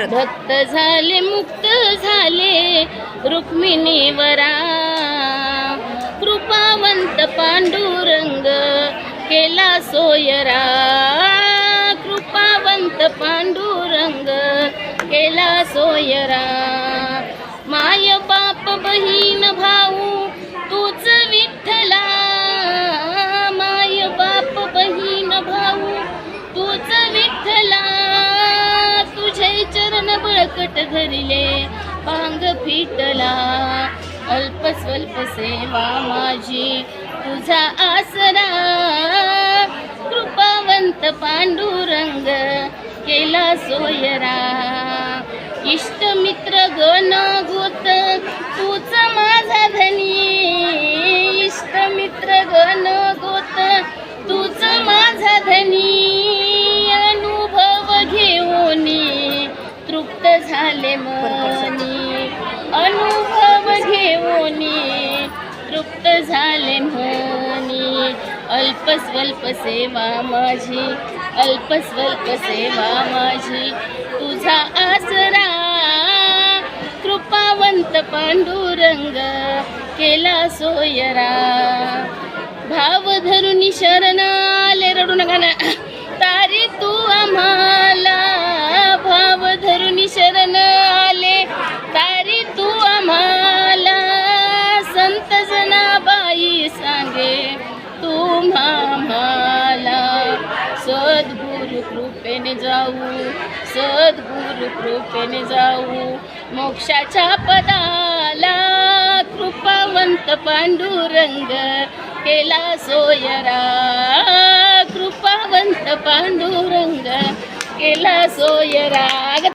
परत. भक्त झाले मुक्त झाले रुक्मिणी वरा. कृपावंत पांडुरंग केला सोयरा. कृपावंत पांडुरंग केला सोयरा. पांग फिटला. अल्प स्वल्प सेवा माझी तुझा आसरा. कृपावंत पांडुरंग केला सोयरा. इष्ट मित्र गण गोत तूच माझा धनी. इष्ट मित्र गण गोत तूच माझा धनी. अनुभव घेऊन तृप्त झाले मग झाले म्हणी. अल्पस्वल्प सेवा माझी अल्पस्वल्प सेवा माझी. तुझा आसरा कृपावंत पांडुरंग केला सोयरा. भाव धरुनी शरण आले रडू नका ना. तारी तू आम्हाला. भाव धरुनी शरण सद्गुरु कृपेने जाऊ सद्गुरु कृपेने जाऊ. मोक्षाच्या पदाला कृपावंत पांडुरंग केला सोयरा. कृपावंत पांडुरंग केला सोयरा.